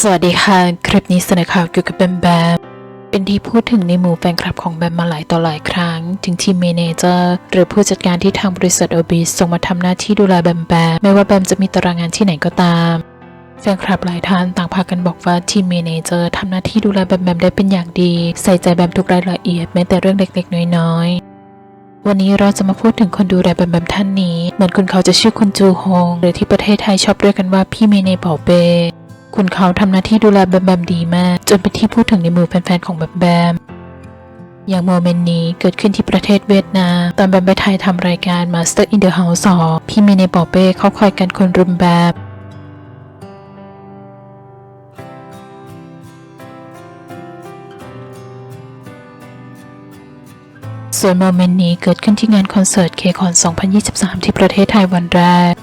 สวัสดีค่ะ คลิปนี้เสนอข่าวเกี่ยวกับแบมแบม เป็นที่พูดถึงในหมู่แฟนคลับของแบมมาหลายต่อหลายครั้ง ถึงทีมเมเนเจอร์ หรือผู้จัดการที่ทางบริษัทโอบีส่งมาทำหน้าที่ดูแลแบมแบม ไม่ว่าแบมจะมีตารางงานที่ไหนก็ตาม แฟนคลับหลายท่านต่างพากันบอกว่าทีมเมเนเจอร์ทำหน้าที่ดูแลแบมแบมได้เป็นอย่างดี ใส่ใจแบมทุกรายละเอียดแม้แต่เรื่องเล็กๆ น้อยๆวันนี้เราจะมาพูดถึงคนดูแลแบมแบมท่านนี้ เหมือนคุณเขาจะชื่อคุณจูฮงหรือที่ประเทศไทยชอบเรียกกันว่าพี่เมเนเป่าเป คุณเขาทำหน้าที่ดูแลแบมแบมดีมาก จนเป็นที่พูดถึงในหมู่แฟนๆของแบมแบมอย่างโมเมนต์นี้เกิดขึ้นที่ประเทศเวียดนาม ตอนแบมไปไทยทำรายการ Master in the House 2พี่เมเนป่าเป้เขาคอยกันคนรุมแบมส่วนโมเมนต์นี้เกิดขึ้นที่งานคอนเสิร์ตเคคอน 2023 ที่ประเทศไทยวันแรก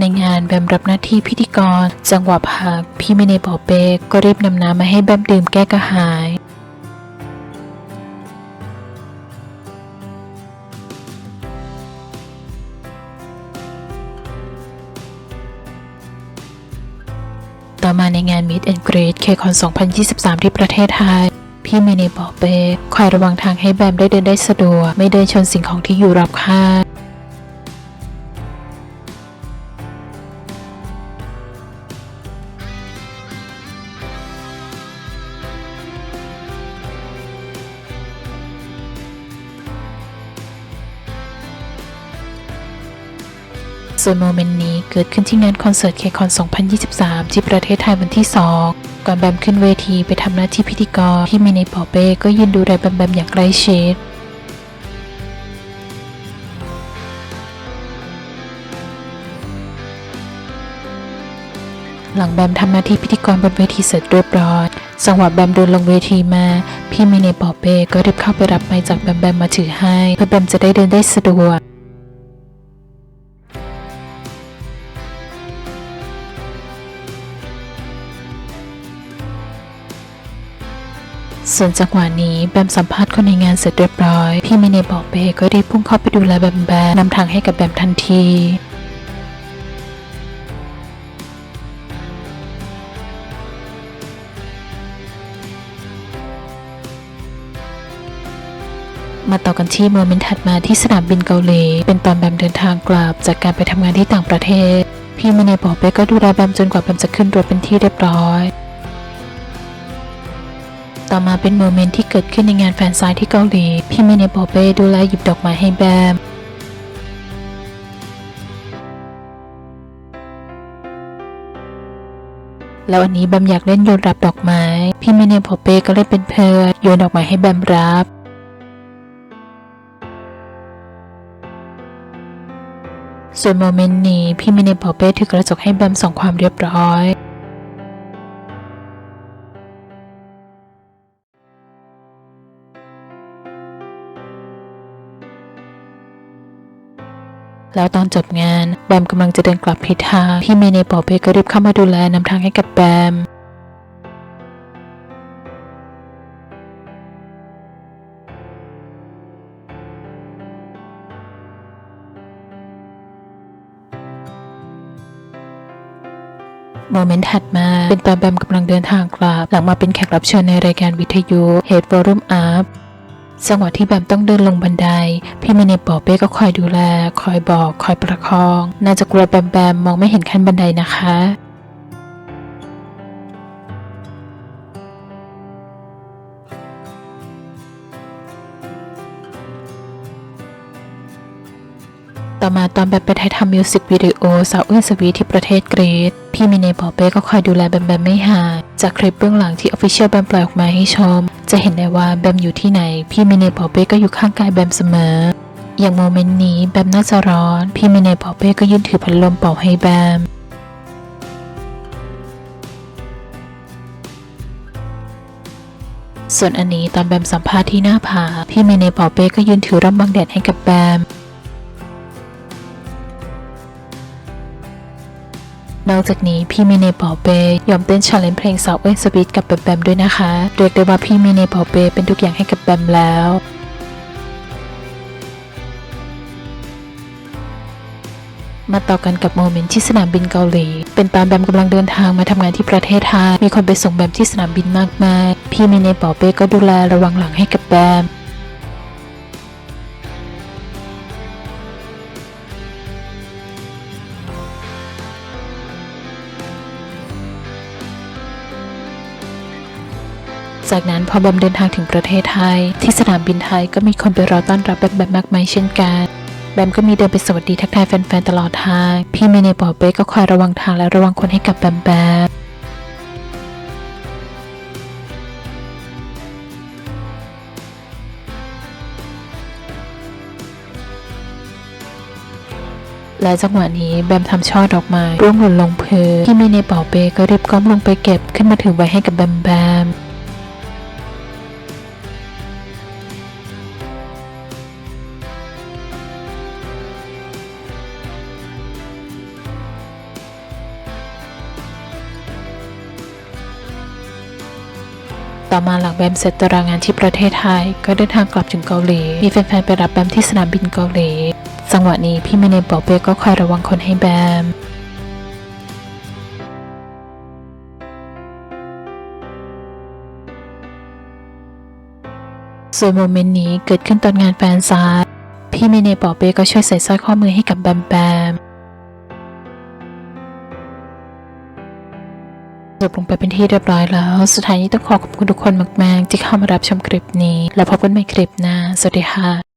ในงานแบมรับหน้าที่พิธีกร จังหวะพักพี่เมเนปอเป้ก็รีบนำน้ำมาให้แบมดื่มแก้กระหายต่อมาในงาน Meet and Greet เคคอน2023 ที่ประเทศไทย พี่เมเนบอกเป้คอยระวังทางให้แบมได้เดินได้สะดวก ไม่เดินชนสิ่งของที่อยู่รอบข้าง ส่วนโมเมนต์นี้เกิดขึ้นที่งานคอนเสิร์ตเคคอน 2023 ที่ประเทศไทยวันที่ 2 ก่อนแบมขึ้นเวทีไปทำหน้าที่พิธีกรพี่เมเนปอเป้ก็ยืนดูแลแบมแบมอย่างใกล้ชิดหลังแบมทำหน้าที่พิธีกรบนเวทีเสร็จเรียบร้อยจังหวะแบมเดินลงเวทีมา พี่เมเนปอเป้ก็รีบเข้าไปรับไม้จากแบมแบมมาถือให้ เพื่อแบมจะได้เดินได้สะดวก ส่วนจังหวะนี้แบมสัมภาษณ์คนในงานเสร็จเรียบร้อย พี่เมเนบอกเป้ก็รีบพุ่งเข้าไปดูแลแบมแบมนำทางให้กับแบมทันทีมาต่อกันที่โมเมนต์ถัดมาที่สนามบินเกาหลี เป็นตอนแบมเดินทางกลับจากการไปทำงานที่ต่างประเทศ พี่เมเนบอกเป้ก็ดูแลแบมจนกว่าแบมจะขึ้นรถเป็นที่เรียบร้อย ต่อมาเป็นโมเมนต์ที่เกิดขึ้นในงานแฟนไซายที่เกาหลี พี่เมเนโปเป้ดูแลหยิบดอกไม้ให้แบมแล้วอันนี้แบมอยากเล่นโยนรับดอกไม้ พี่เมเนโปเป้ก็เล่นเป็นเพื่อนโยนดอกไม้ให้แบมรับ ส่วนโมเมนต์นี้พี่เมเนโปเป้ถือกระจกให้แบมส่องความเรียบร้อย แล้วตอนจบงานแบมกำลังจะเดินกลับผิดทางพี่เมเนปอเปก็รีบเข้ามาดูแลนำทางให้กับแบมโมเมนต์ถัดมาเป็นตอนแบมกำลังเดินทางกลับ หลังมาเป็นแขกรับเชิญในรายการวิทยุ Head Forum Up จังหวะที่แบมต้องเดินลงบันได พี่เมเนปอเป้ก็คอยดูแล คอยบอก คอยประคอง น่าจะกลัวแบมแบมมองไม่เห็นขั้นบันไดนะคะ ต่อมาตอนแบมไปถ่ายทำมิวสิกวิดีโอสาวเอื้อนสวีที่ประเทศกรีซพี่มิเนปอเป้ก็คอยดูแลแบมแบมไม่ห่างจากคลิปเบื้องหลังที่ออฟฟิเชียลแบมปล่อยออกมาให้ชม จะเห็นได้ว่าแบมอยู่ที่ไหน พี่มิเนปอเป้ก็อยู่ข้างกายแบมเสมอ อย่างโมเมนต์นี้แบมน่าจะร้อน พี่มิเนปอเป้ก็ยื่นถือพัดลมเป่าให้แบมส่วนอันนี้ตอนแบมสัมภาษณ์ที่หน้าผาพี่เมเนปอเป้ก็ยืนถือร่มบังแดดให้กับแบม นอกจากนี้พี่มิเนปอเป้ยอมเต้นชาเลนจ์เพลงสาวเอ้ยสวีทกับแบมแบมด้วยนะคะเรียกได้ว่าพี่มิเนปอเป้เป็นทุกอย่างให้กับแบมแล้วมาต่อกันกับโมเมนต์ที่สนามบินเกาหลี เป็นตอนแบมกำลังเดินทางมาทำงานที่ประเทศไทย มีคนไปส่งแบมที่สนามบินมากมาย พี่เมเนปอเป้ก็ดูแลระวังหลังให้กับแบม จากนั้นพอแบมเดินทางถึงประเทศไทย ที่สนามบินไทยก็มีคนไปรอต้อนรับแบมแบบมากมายเช่นกันแบมก็มีเดินไปสวัสดีทักทายแฟนๆตลอดทาง พี่เมเน่ปอเป้ก็คอยระวังทางและระวังคนให้กับแบมแบมและจังหวะนี้แบมทำช่อดอกไม้ร่วงหล่นลงพื้นพี่เมเน่ปอเปก็รีบก้มลงไปเก็บขึ้นมาถือไว้ให้กับแบมแบม ต่อมาหลังแบมเสร็จตารางงานที่ประเทศไทย ก็เดินทางกลับถึงเกาหลี มีแฟนๆไปรับแบมที่สนามบินเกาหลี จังหวะนี้พี่เมเนปอเป้ก็คอยระวังคนให้แบมส่วนโมเมนต์นี้เกิดขึ้นตอนงานแฟนซาร์พี่เมเนปอเป้ก็ช่วยใส่สร้อยข้อมือให้กับแบมแบม จบลงไปเป็นที่เรียบร้อยแล้ว สุดท้ายนี้ต้องขอขอบคุณทุกคนมาก ๆ ที่เข้ามารับชมคลิปนี้ แล้วพบกันใหม่คลิปหน้า สวัสดีค่ะ